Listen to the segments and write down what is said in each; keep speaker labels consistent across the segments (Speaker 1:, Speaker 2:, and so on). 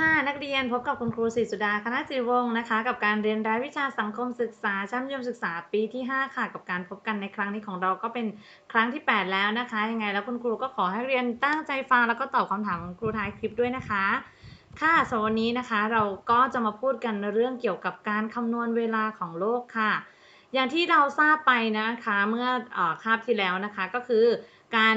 Speaker 1: ค่ะนักเรียนพบกับคุณครูศรีสุดาคณะจิรวงศ์นะคะ กับการเรียนรายวิชาสังคมศึกษาชั้นมยมศึกษาปีที่ 5 ค่ะ กับการพบกันในครั้งนี้ของเราก็เป็นครั้งที่ 8 แล้วนะคะ ยังไงแล้วคุณครูก็ขอให้เรียนตั้งใจฟังแล้วก็ตอบคำถามของครูท้ายคลิปด้วยนะคะ ค่ะสำหรับวันนี้นะคะเราก็จะมาพูดกันเรื่องเกี่ยวกับการคำนวณเวลาของโลกค่ะ อย่างที่เราทราบไปนะคะเมื่ออคาบที่แล้วนะคะก็คือการ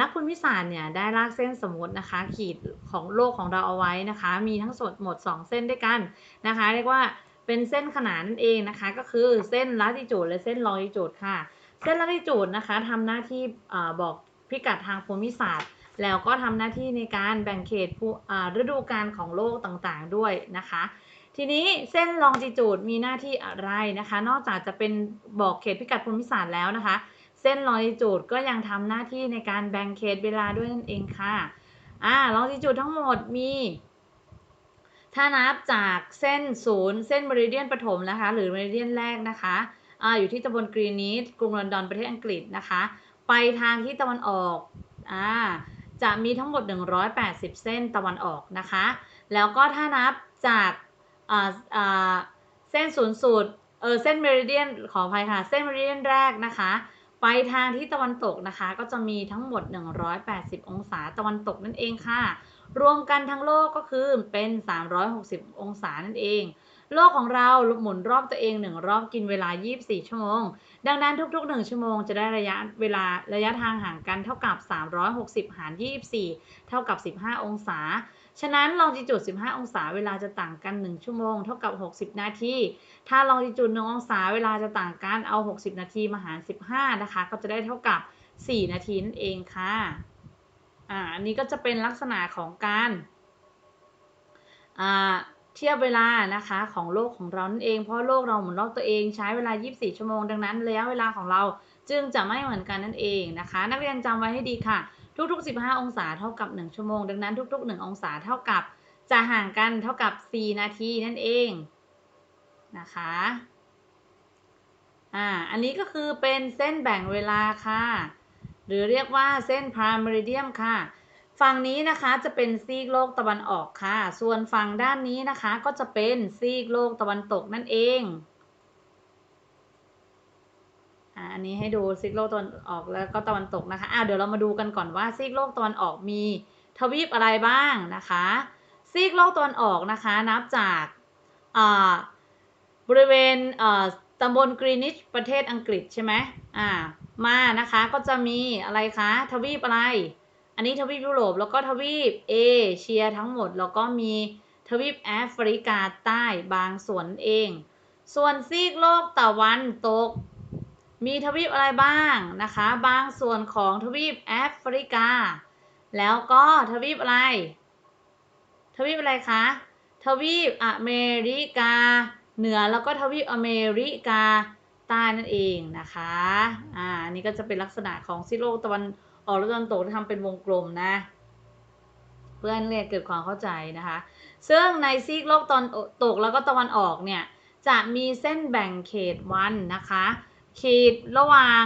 Speaker 1: นักภูมิศาสตร์เนี่ยได้ลากเส้นสมมตินะคะ ขีดของโลกของเราเอาไว้นะคะ มีทั้งสดหมด 2 เส้นด้วยกันนะคะ เรียกว่าเป็นเส้นขนานนั่นเองนะคะ ก็คือเส้นลัติจูดและเส้นลองจิจูดค่ะ เส้นลัติจูดนะคะทำหน้าที่อบอกพิกัดทางภูมิศาสตร์ แล้วก็ทำหน้าที่ในการแบ่งเขตฤดูกาลของโลกต่างๆด้วยนะคะทีนี้เส้นลองจิจูดมีหน้าที่อะไรนะคะ นอกจากจะเป็นบอกเขตพิกัดภูมิศาสตร์แล้วนะคะ เส้นลองจิจูดก็ยังทำหน้าที่ในการแบ่งเขตเวลาด้วยนั่นเองค่ะอ่าลองจิจูดทั้งหมดมี ถ้านับจากเส้นศูนย์เส้นเมริเดียนปฐมนะคะ หรือเมริเดียนแรกนะคะอ่าอยู่ที่ตำบลกรีนีสกรุงลอนดอนประเทศอังกฤษนะคะ ไปทางที่ตะวันออกอ่าจะมีทั้งหมด 180 เส้นตะวันออกนะคะ แล้วก็ถ้านับจากอ่าอ่าเส้นศูนย์สูตรเออเส้นเมริเดียนขออภัยค่ะ เส้นเมริเดียนแรกนะคะ ไปทางที่ตะวันตกนะคะ ก็จะมีทั้งหมด 180 องศาตะวันตกนั่นเองค่ะ รวมกันทั้งโลกก็คือเป็น 360 องศานั่นเอง โลกของเราหมุนรอบตัวเองหนึ่งรอบกินเวลา 24 ชั่วโมง ดังนั้นทุกๆ 1 ชั่วโมงจะได้ระยะเวลาระยะทางห่างกันเท่ากับ 360 หาร 24 เท่ากับ 15 องศา ฉะนั้นลองจิจูด 15 องศาเวลาจะต่างกัน 1 ชั่วโมง เท่ากับ 60 นาที ถ้าลองจิจูด 1 องศาเวลาจะต่างกันเอา 60 นาทีมาหาร 15 นะคะ ก็จะได้เท่ากับ 4 นาทีนั่นเองค่ะ อ่า อันนี้ก็จะเป็นลักษณะของการ อ่าเทียบเวลานะคะของโลกของเรานั่นเอง เพราะโลกเราหมุนรอบตัวเองใช้เวลา 24 ชั่วโมง ดังนั้นระยะเวลาของเราจึงจะไม่เหมือนกันนั่นเองนะคะ นักเรียนจำไว้ให้ดีค่ะ ทุก ๆ 15 องศาเท่ากับ 1 ชั่วโมง ดังนั้นทุก ๆ 1 องศาเท่ากับจะห่างกันเท่ากับ 4 นาทีนั่นเองนะคะอ่าอันนี้ก็คือเป็นเส้นแบ่งเวลาค่ะ หรือเรียกว่าเส้น prime meridian ค่ะ ฝั่งนี้นะคะจะเป็นซีกโลกตะวันออกค่ะ ส่วนฝั่งด้านนี้นะคะก็จะเป็นซีกโลกตะวันตกนั่นเอง อันนี้ให้ดูซีกโลกตะวันออกแล้วก็ตะวันตกนะคะอ่าเดี๋ยวเรามาดูกันก่อนว่าซีกโลกตะวันออกมีทวีปอะไรบ้างนะคะ ซีกโลกตะวันออกนะคะ นับจากอ่าบริเวณอ่าตำบลกรีนิชประเทศอังกฤษใช่ไหมอ่ามานะคะก็จะมีอะไรคะทวีปอะไร อันนี้ทวีปยุโรปแล้วก็ทวีปเอเชียทั้งหมดแล้วก็มีทวีปแอฟริกาใต้บางส่วนเอง ส่วนซีกโลกตะวันตก มีทวีปอะไรบ้างนะคะ บางส่วนของทวีปแอฟริกา แล้วก็ทวีปอะไร ทวีปอะไรคะ ทวีปอเมริกา เหนือแล้วก็ทวีปอเมริกาใต้นั่นเองนะคะ อ่าอันนี้ก็จะเป็นลักษณะของซีโลกตะวันออกและตะวันตกที่ทำเป็นวงกลมนะ เพื่อนเรียนเกิดความเข้าใจนะคะ ซึ่งในซีกโลกตอนตกแล้วก็ตะวันออกเนี่ย จะมีเส้นแบ่งเขตวันนะคะ ขีดระหว่าง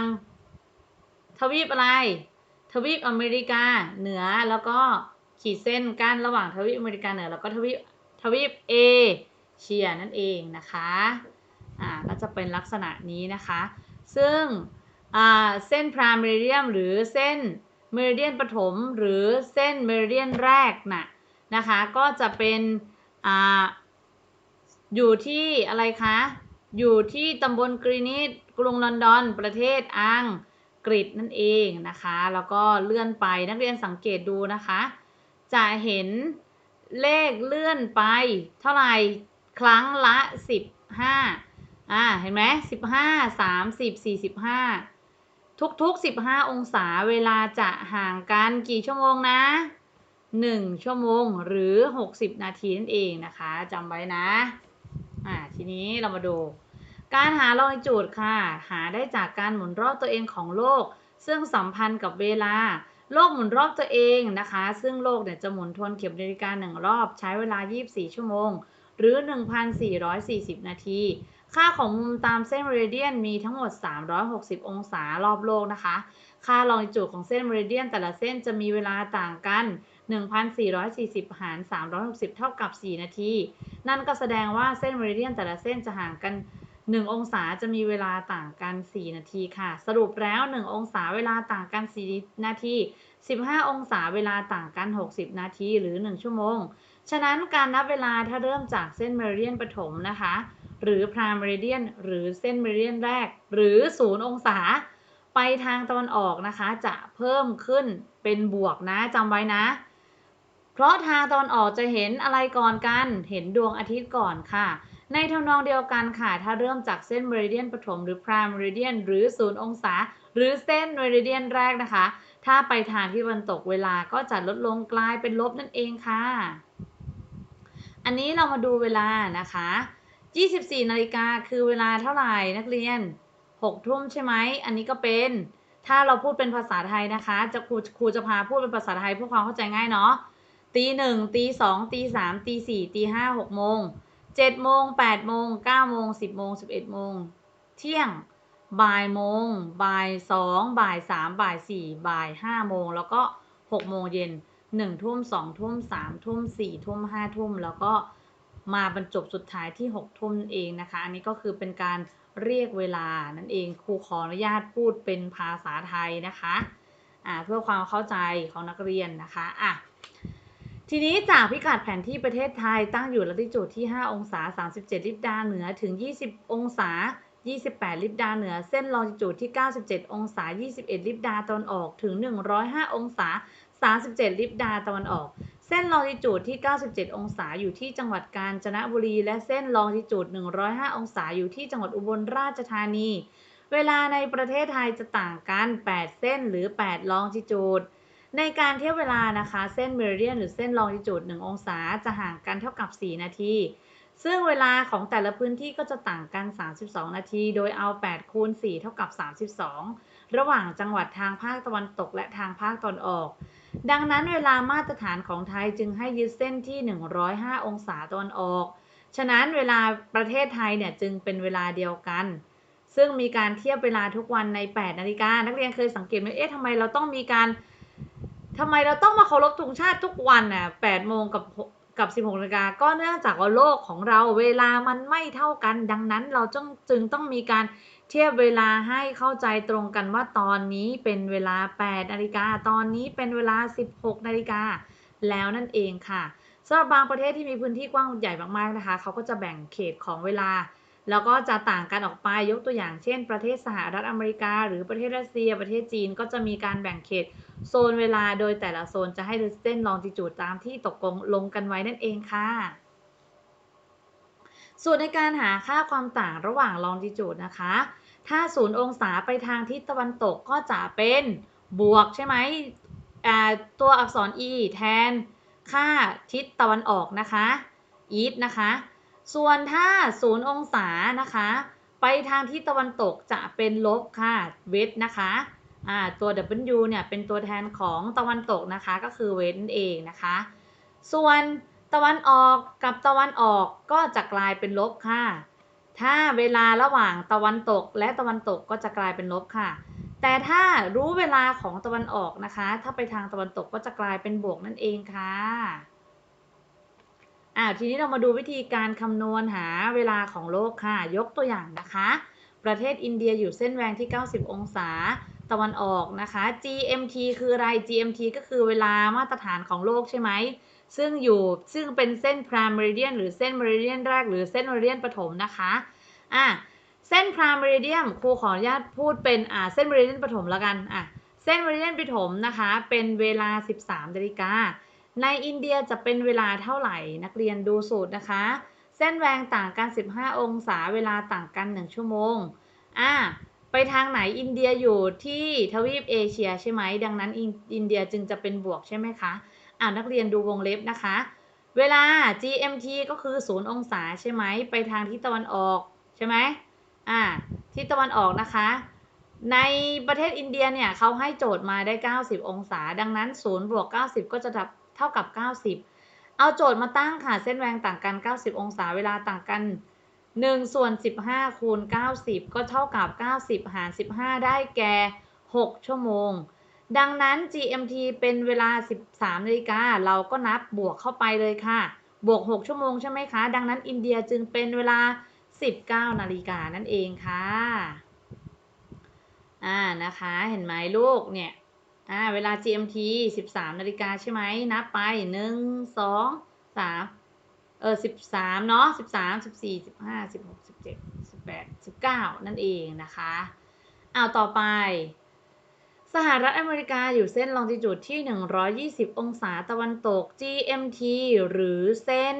Speaker 1: ทวีปอะไร ทวีปอเมริกาเหนือแล้วก็ขีดเส้นกั้นระหว่างทวีปอเมริกาเหนือแล้วก็ทวีปทวีปเอเชียนั่นเองนะคะอ่าก็จะเป็นลักษณะนี้นะคะ ซึ่งอ่าเส้นพรามเมริเดียมหรือเส้นเมริเดียนปฐมหรือเส้นเมริเดียนแรกน่ะนะคะก็จะเป็นอ่าอยู่ที่อะไรคะ อยู่ที่ตำบลกรีนิชกรุงลอนดอน ประเทศอังกฤษนั่นเองนะคะ แล้วก็เลื่อนไปนักเรียนสังเกตดูนะคะ จะเห็นเลขเลื่อนไปเท่าไหร่ครั้งละ 15อ่าเห็นไหม15 30 45 ทุกๆ 15 องศาเวลาจะห่างกันกี่ชั่วโมงนะ 1 ชั่วโมงหรือ 60 นาทีนั่นเองนะคะจำไว้นะอ่าทีนี้เรามาดู การหาลอยจูดค่ะ หาได้จากการหมุนรอบตัวเองของโลก ซึ่งสัมพันธ์กับเวลา โลกหมุนรอบตัวเองนะคะ ซึ่งโลกเนี่ยจะหมุนทวนเข็มนาฬิกาหนึ่งรอบ ใช้เวลา 24 ชั่วโมง หรือ 1,440 นาที ค่าของมุมตามเส้นเมริเดียนมีทั้งหมด 360 องศารอบโลกนะคะ ค่าลองจูดของเส้นเมริเดียนแต่ละเส้นจะมีเวลาต่างกัน1,440 หาร 360 เท่ากับ 4 นาที นั่นก็แสดงว่าเส้นเมริเดียนแต่ละเส้นจะห่างกัน 1 องศาจะมีเวลาต่างกัน 4 นาทีค่ะ สรุปแล้ว 1 องศาเวลาต่างกัน 4 นาที 15 องศาเวลาต่างกัน 60 นาทีหรือ 1 ชั่วโมง ฉะนั้นการนับเวลาถ้าเริ่มจากเส้นเมริเดียนปฐมนะคะ หรือพรามเมริเดียนหรือเส้นเมริเดียนแรก หรือ 0 องศา ไปทางตะวันออกนะคะ จะเพิ่มขึ้นเป็นบวกนะจำไว้นะ เพราะทางตะวันออกจะเห็นอะไรก่อนกัน เห็นดวงอาทิตย์ก่อนค่ะ ในทำนองเดียวกันค่ะ ถ้าเริ่มจากเส้นเมริเดียนปฐมหรือพรามเมริเดียนหรือ0องศา หรือเส้นเมริเดียนแรกนะคะ ถ้าไปทางที่ตะวันตกเวลาก็จะลดลงกลายเป็นลบนั่นเองค่ะ อันนี้เรามาดูเวลานะคะ 24 นาฬิกาคือเวลาเท่าไหร่นักเรียน 6 ทุ่มใช่ไหม อันนี้ก็เป็น ถ้าเราพูดเป็นภาษาไทยนะคะ จะครูครูจะพาพูดเป็นภาษาไทยเพื่อความเข้าใจง่ายเนาะตีหนึ่งตีสองตีสามตีสี่ตีห้าหกโมง เจ็ดโมงแปดโมงเก้าโมงสิบโมงสิบเอ็ดโมงเที่ยงบ่ายโมงบ่ายสองบ่ายสามบ่ายสี่บ่ายห้าโมงแล้วก็หกโมงเย็นหนึ่งทุ่มสองทุ่มสามทุ่มสี่ทุ่มห้าทุ่มแล้วก็มาบรรจบสุดท้ายที่หกทุ่มเองนะคะ อันนี้ก็คือเป็นการเรียกเวลานั่นเองครูขออนุญาตพูดเป็นภาษาไทยนะคะอ่าเพื่อความเข้าใจของนักเรียนนะคะอะ ทีนี้จากพิกัดแผนที่ประเทศไทยตั้งอยู่ลัติจูดที่ 5 องศา 37 ลิบดาเหนือถึง 20 องศา 28 ลิบดาเหนือ เส้นลองจิจูดที่ 97 องศา 21 ลิบดาตะวันออกถึง 105 องศา 37 ลิบดาตะวันออก เส้นลองจิจูดที่ 97 องศาอยู่ที่จังหวัดกาญจนบุรี และเส้นลองจิจูด 105 องศาอยู่ที่จังหวัดอุบลราชธานี เวลาในประเทศไทยจะต่างกัน 8 เส้นหรือ 8 ลองจิจูด ในการเทียบเวลานะคะ เส้นเมริเดียนหรือเส้นลองจิจูด1องศาจะห่างกันเท่ากับ 4 นาที ซึ่งเวลาของแต่ละพื้นที่ก็จะต่างกัน 32 นาที โดยเอา 8 คูณ 4 เท่ากับ 32 ระหว่างจังหวัดทางภาคตะวันตกและทางภาคตะวันออก ดังนั้นเวลามาตรฐานของไทยจึงให้ยึดเส้นที่ 105 องศาตะวันออก ฉะนั้นเวลาประเทศไทยเนี่ยจึงเป็นเวลาเดียวกันซึ่งมีการเทียบเวลาทุกวันใน 8 นาฬิกา นักเรียนเคยสังเกตไหมเอ๊ะทำไมเราต้องมีการ ทำไมเราต้องมาเคารพธงชาติทุกวันน่ะ8โมงกับกับ16นาฬิกาก็เนื่องจากว่าโลกของเราเวลามันไม่เท่ากัน ดังนั้นเราจึงจึงต้องมีการเทียบเวลาให้เข้าใจตรงกันว่าตอนนี้เป็นเวลา8นาฬิกาตอนนี้เป็นเวลา 16นาฬิกาแล้วนั่นเองค่ะสำหรับบางประเทศที่มีพื้นที่กว้างใหญ่มากๆนะคะ เขาก็จะแบ่งเขตของเวลา แล้วก็จะต่างกันออกไปยกตัวอย่างเช่น ประเทศสหรัฐอเมริกา หรือประเทศรัสเซีย ประเทศจีนก็จะมีการแบ่งเขตโซนเวลาโดยแต่ละโซนจะให้เส้นลองจิจูดตามที่ตกลงลงกันไว้นั่นเองค่ะ ส่วนในการหาค่าความต่างระหว่างลองจิจูดนะคะ ถ้าศูนย์องศาไปทางทิศตะวันตกก็จะเป็นบวกใช่ไหมตัวอักษร e แทนค่าทิศตะวันออกนะคะ east นะคะ ส่วนถ้าศูนย์องศานะคะ ไปทางทิศตะวันตกจะเป็นลบค่ะเวทนะคะอ่าตัว W เนี่ยเป็นตัวแทนของตะวันตกนะคะก็คือเวทนั่นเองนะคะ ส่วนตะวันออกกับตะวันออกก็จะกลายเป็นลบค่ะ ถ้าเวลาระหว่างตะวันตกและตะวันตกก็จะกลายเป็นลบค่ะ แต่ถ้ารู้เวลาของตะวันออกนะคะ ถ้าไปทางตะวันตกก็จะกลายเป็นบวกนั่นเองค่ะ อ่าทีนี้เรามาดูวิธีการคำนวณหาเวลาของโลกค่ะ ยกตัวอย่างนะคะ ประเทศอินเดียอยู่เส้นแหวงที่ 90 องศาตะวันออกนะคะ GMT คืออะไร GMT ก็คือเวลามาตรฐานของโลกใช่ไหม ซึ่งอยู่ซึ่งเป็นเส้น prime meridian หรือเส้น meridian แรกหรือเส้น meridian ปฐมนะคะอะเส้น prime meridian ครูขออนุญาตพูดเป็นอ่าเส้น meridian ปฐมแล้วกันอะเส้น meridian ปฐมนะคะ เป็นเวลา 13นาฬิกา ในอินเดียจะเป็นเวลาเท่าไหร่นักเรียนดูสูตรนะคะ เส้นแหวงต่างกัน 15 องศาเวลาต่างกัน 1 ชั่วโมงอะไปทางไหนอินเดียอยู่ที่ทวีปเอเชียใช่ไหมดังนั้นอินอินเดียจึงจะเป็นบวกใช่ไหมคะอ่านักเรียนดูวงเล็บนะคะ เวลา GMT ก็คือ 0 องศาใช่ไหมไปทางทิศตะวันออกใช่ไหมอ่าทิศตะวันออกนะคะ ในประเทศอินเดียเนี่ยเขาให้โจทย์มาได้ 90 องศา ดังนั้น 0 บวก 90 ก็จะ เท่ากับ 90 เอาโจทย์มาตั้งค่ะ เส้นแหวงต่างกัน 90 องศา เวลาต่างกัน1ส่วน15 คูณ 90 ก็เท่ากับ 90 หาร 15 ได้แก่ 6 ชั่วโมง ดังนั้น GMT เป็นเวลา 13นาฬิกา เราก็นับบวกเข้าไปเลยค่ะ บวก 6 ชั่วโมงใช่ไหมคะ ดังนั้นอินเดียจึงเป็นเวลา 19 นาฬิกานั่นเองค่ะ อ่า นะคะ เห็นไหมลูกเนี่ย อ่าเวลา GMT 13นาฬิกาใช่ไหมนับไป 1 2 3เออ13 เนาะ13 14 15 16 17 18 19 นั่นเองนะคะเอาต่อไป สหรัฐอเมริกาอยู่เส้นลองจิจูดที่ 120 องศาตะวันตก GMT หรือเส้น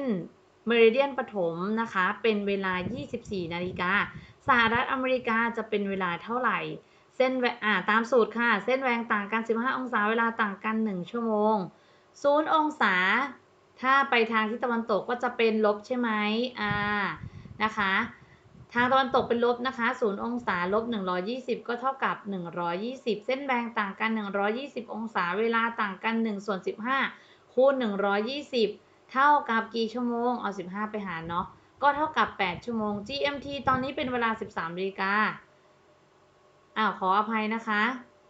Speaker 1: เมริเดียนปฐมนะคะ เป็นเวลา 24 นาฬิกาสหรัฐอเมริกาจะเป็นเวลาเท่าไหร่ เส้นแหวอ่าตามสูตรค่ะ เส้นแหวงต่างกัน 15 องศาเวลาต่างกัน 1 ชั่วโมง 0 องศา ถ้าไปทางทิศตะวันตกก็จะเป็นลบใช่ไหมอ่านะคะ ทางตะวันตกเป็นลบนะคะ0องศาลบ120 ก็เท่ากับ 120 เส้นแบ่งต่างกัน 120 องศาเวลาต่างกัน 1 ส่วน 15 คูณ 120 เท่ากับกี่ชั่วโมง เอา 15 ไปหารเนาะ ก็เท่ากับ 8 ชั่วโมง GMT ตอนนี้เป็นเวลา 13นาฬิกา อ้าวขออภัยนะคะ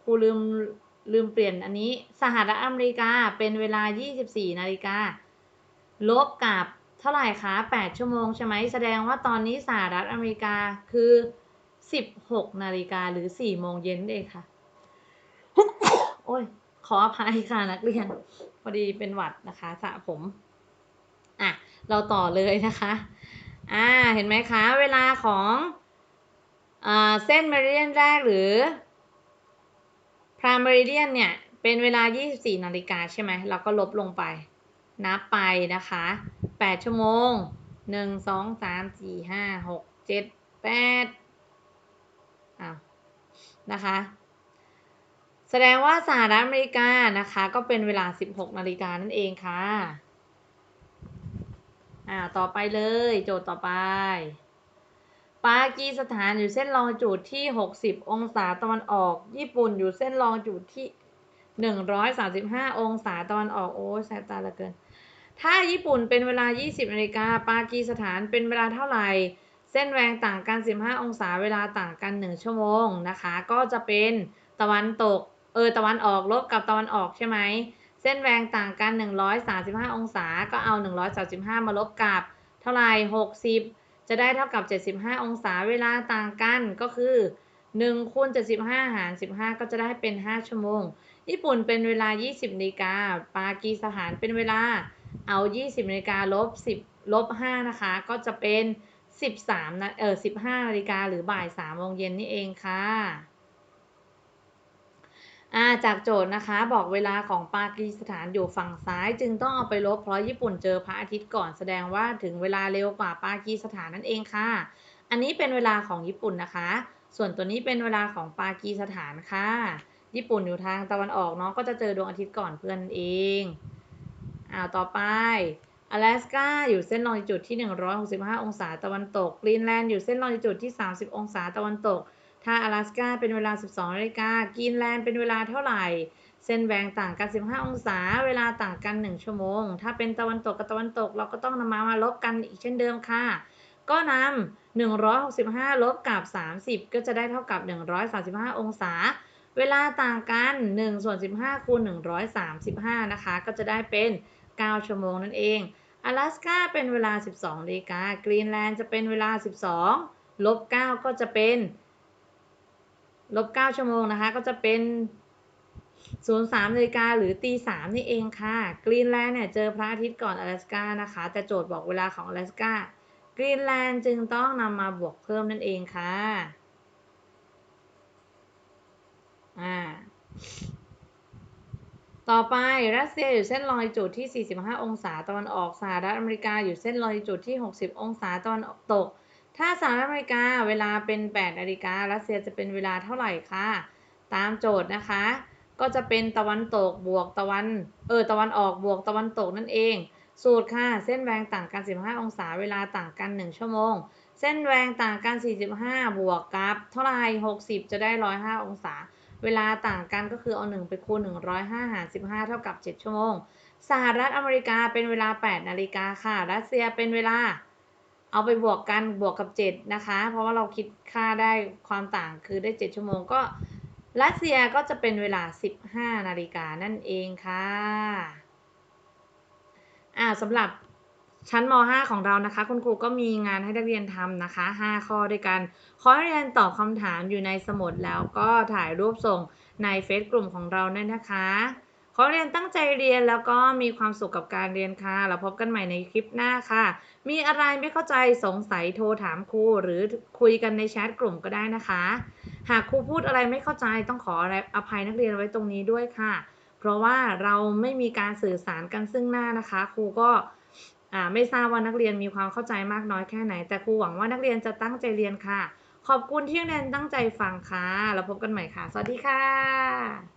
Speaker 1: ครูลืมลืมเปลี่ยนอันนี้สหรัฐอเมริกาเป็นเวลา 24 นาฬิกา ลบกับเท่าไหร่คะ 8 ชั่วโมงใช่ไหม แสดงว่าตอนนี้สหรัฐอเมริกาคือ 16 นาฬิกาหรือ 4 โมงเย็นเองค่ะ โอ้ย ขออภัยค่ะนักเรียน พอดีเป็นหวัดนะคะสระผม อะ เราต่อเลยนะคะ อ่า เห็นไหมคะ เวลาของ เส้นเมริเดียนแรกหรือพรามเมริเดียนเนี่ย เป็นเวลา 24 นาฬิกาใช่ไหม เราก็ลบลงไป นับไปนะคะ 8 ชั่วโมง 1 2 3 4 5 6 7 8อ้าวนะคะ แสดงว่าสหรัฐอเมริกานะคะ ก็เป็นเวลา 16 นาฬิกานั่นเองค่ะ อ่า ต่อไปเลย โจทย์ต่อไป ปากีสถานอยู่เส้นลองจูดที่ 60 องศาตะวันออก ญี่ปุ่นอยู่เส้นลองจูดที่ 135 องศาตะวันออก โอ้ยสายตาเหลือเกิน ถ้าญี่ปุ่นเป็นเวลา 20นาฬิกา ปากีสถานเป็นเวลาเท่าไหร่ เส้นแหวงต่างกัน 15 องศา เวลาต่างกัน 1 ชั่วโมงนะคะ ก็จะเป็นตะวันตก เออ ตะวันออกลบกับตะวันออกใช่ไหม เส้นแหวงต่างกัน 135 องศา ก็เอา 135 มาลบกับ เท่าไหร่60 จะได้เท่ากับ 75 องศาเวลาต่างกันก็คือ1คูณ75 หาร 15 ก็จะได้เป็น 5 ชั่วโมง ญี่ปุ่นเป็นเวลา 20นาฬิกา ปากีสถานเป็นเวลา เอา 20นาฬิกาลบ 10 ลบ 5 นะคะ ก็จะเป็น 13นะเออ15นาฬิกาหรือบ่าย3โมงเย็นนี่เองค่ะ อาจากโจทย์นะคะบอกเวลาของปากีสถานอยู่ฝั่งซ้าย จึงต้องเอาไปลบเพราะญี่ปุ่นเจอพระอาทิตย์ก่อนแสดงว่าถึงเวลาเร็วกว่าปากีสถานนั่นเองค่ะ อันนี้เป็นเวลาของญี่ปุ่นนะคะ ส่วนตัวนี้เป็นเวลาของปากีสถานค่ะ ญี่ปุ่นอยู่ทางตะวันออกเนาะก็จะเจอดวงอาทิตย์ก่อนเพื่อนเองอ่าต่อไปอลาสกาอยู่เส้นลองจิจูดที่ 165 องศาตะวันตกกรีนแลนด์อยู่เส้นลองจิจูดที่ 30 องศาตะวันตก ถ้าอลาสกาเป็นเวลา 12นาฬิกากรีนแลนด์เป็นเวลาเท่าไหร่ เส้นแบ่งต่างกัน 15 องศา เวลาต่างกัน 1 ชั่วโมง ถ้าเป็นตะวันตกกับตะวันตก เราก็ต้องนำมามาลบกันอีกเช่นเดิมค่ะ ก็นำ165 ลบกับ 30 ก็จะได้เท่ากับ 135 องศา เวลาต่างกัน1ส่วน15คูณ135 นะคะ ก็จะได้เป็น 9 ชั่วโมงนั่นเองอลาสกาเป็นเวลา 12นาฬิกากรีนแลนด์จะเป็นเวลา 12 ลบ 9 ก็จะเป็น ลบ9ชั่วโมงนะคะ ก็จะเป็น03นาฬิกาหรือตี3นี่เองค่ะ กรีนแลนด์เนี่ยเจอพระอาทิตย์ก่อนอลาสกานะคะ แต่โจทย์บอกเวลาของอลาสกากรีนแลนด์จึงต้องนำมาบวกเพิ่มนั่นเองค่ะ อ่า ต่อไปรัสเซียอยู่เส้นลองจิจูดที่ 45 องศาตะวันออกสหรัฐอเมริกาอยู่เส้นลองจิจูดที่ 60 องศาตะวันตก ถ้าสหรัฐอเมริกาเวลาเป็น8นาฬิการัสเซียจะเป็นเวลาเท่าไหร่คะตามโจทย์นะคะ ก็จะเป็นตะวันตกบวกตะวันเออตะวันออกบวกตะวันตกนั่นเอง สูตรค่ะ เส้นแหวงต่างกัน 15 องศาเวลาต่างกัน 1 ชั่วโมง เส้นแหวงต่างกัน 45 บวกกับเท่าไหร่60 จะได้ 105 องศา เวลาต่างกันก็คือเอา 1 ไปคูณ 105 หาร 15 เท่ากับ 7 ชั่วโมง สหรัฐอเมริกาเป็นเวลา 8 นาฬิกาค่ะ รัสเซียเป็นเวลา เอาไปบวกกันบวกกับ 7 นะคะ เพราะว่าเราคิดค่าได้ความต่างคือได้ 7 ชั่วโมงก็รัสเซียก็จะเป็นเวลา 15 นาฬิกานั่นเองค่ะอ่าสำหรับชั้นม .5 ของเรานะคะ คุณครูก็มีงานให้นักเรียนทำนะคะ 5 ข้อด้วยกันขอให้เรียนตอบคำถามอยู่ในสมุดแล้วก็ถ่ายรูปส่งในเฟซกลุ่มของเราด้วยนะคะ ขอเรียนตั้งใจเรียนแล้วก็มีความสุขกับการเรียนค่ะแล้วพบกันใหม่ในคลิปหน้าค่ะ มีอะไรไม่เข้าใจสงสัยโทรถามครูหรือคุยกันในแชทกลุ่มก็ได้นะคะ หากครูพูดอะไรไม่เข้าใจต้องขออภัยนักเรียนไว้ตรงนี้ด้วยค่ะ เพราะว่าเราไม่มีการสื่อสารกันซึ่งหน้านะคะ ครูก็ไม่ทราบว่านักเรียนมีความเข้าใจมากน้อยแค่ไหน แต่ครูหวังว่านักเรียนจะตั้งใจเรียนค่ะ ขอบคุณที่นักเรียนตั้งใจฟังค่ะ แล้วพบกันใหม่ค่ะ สวัสดีค่ะ